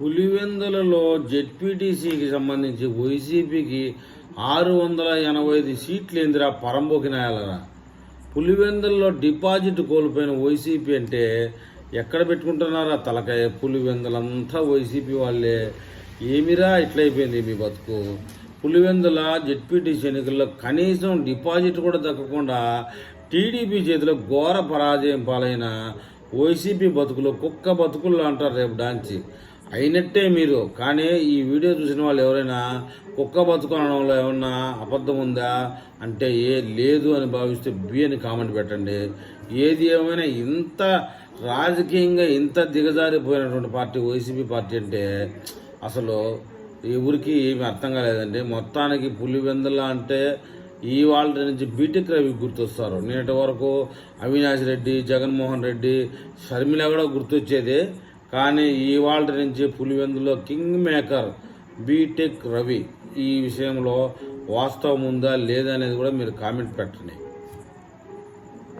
పులివెందులలో జెడ్పీటీసీకి సంబంధించి వైసీపీకి ఆరు వందల ఎనభై ఐదు సీట్లు ఏందిరా పరంబోకి నాయాలరా. పులివెందుల్లో డిపాజిట్ కోల్పోయిన వైసీపీ అంటే ఎక్కడ పెట్టుకుంటున్నారా తలకాయ పులివెందులంతా వైసీపీ వాళ్ళే. ఏమిరా ఇట్లయిపోయింది మీ బతుకు? పులివెందుల జెడ్పీటీసీ ఎన్నికల్లో కనీసం డిపాజిట్ కూడా దక్కకుండా టీడీపీ చేతిలో ఘోర పరాజయం పాలైన వైసీపీ బతుకులు కుక్క బతుకుల్లో అంటారు రేపు డాన్సి. అయినట్టే మీరు. కానీ ఈ వీడియో చూసిన వాళ్ళు ఎవరైనా కుక్క బతుకు ఏమన్నా అబద్ధం ఉందా? అంటే ఏ లేదు అని భావిస్తే బి అని కామెంట్ పెట్టండి. ఏది ఏమైనా ఇంత రాజకీయంగా ఇంత దిగజారిపోయినటువంటి పార్టీ వైసీపీ పార్టీ అంటే అసలు ఎవరికి ఏమి అర్థం కాలేదండి. మొత్తానికి పులివెందుల అంటే ఈ వాళ్ళ నుంచి బీటెక్ రవి గుర్తొస్తారు. నేటి వరకు అవినాష్ రెడ్డి జగన్మోహన్ రెడ్డి షర్మిల కూడా గుర్తొచ్చేది. కానీ ఈ నుంచి పులివెందులో కింగ్ మేకర్ బీటెక్ రవి ఈ విషయంలో వాస్తవం ఉందా లేదా అనేది కూడా మీరు కామెంట్ పెట్టండి.